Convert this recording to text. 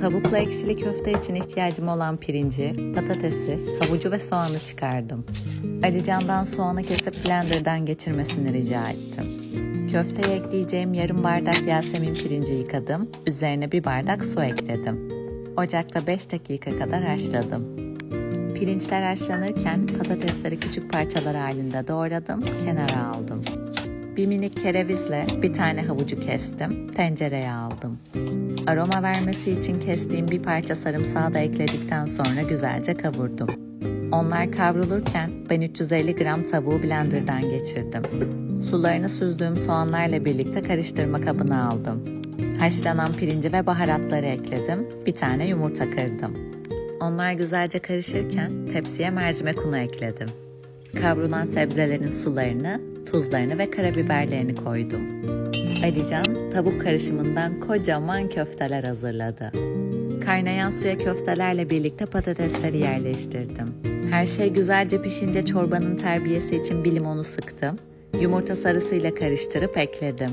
Tavuklu ekşili köfte için ihtiyacım olan pirinci, patatesi, havucu ve soğanı çıkardım. Alican'dan soğanı kesip blenderdan geçirmesini rica ettim. Köfteye ekleyeceğim yarım bardak Yasemin pirinci yıkadım. Üzerine bir bardak su ekledim. Ocakta 5 dakika kadar haşladım. Pirinçler haşlanırken patatesleri küçük parçalar halinde doğradım, kenara aldım. Bir minik kerevizle bir tane havucu kestim, tencereye aldım. Aroma vermesi için kestiğim bir parça sarımsağı da ekledikten sonra güzelce kavurdum. Onlar kavrulurken ben 350 gram tavuğu blenderdan geçirdim. Sularını süzdüğüm soğanlarla birlikte karıştırma kabına aldım. Haşlanan pirinci ve baharatları ekledim. Bir tane yumurta kırdım. Onlar güzelce karışırken tepsiye mercimek unu ekledim. Kavrulan sebzelerin sularını, tuzlarını ve karabiberlerini koydum. Alican tavuk karışımından kocaman köfteler hazırladı. Kaynayan suya köftelerle birlikte patatesleri yerleştirdim. Her şey güzelce pişince çorbanın terbiyesi için bir limonu sıktım. Yumurta sarısıyla karıştırıp ekledim.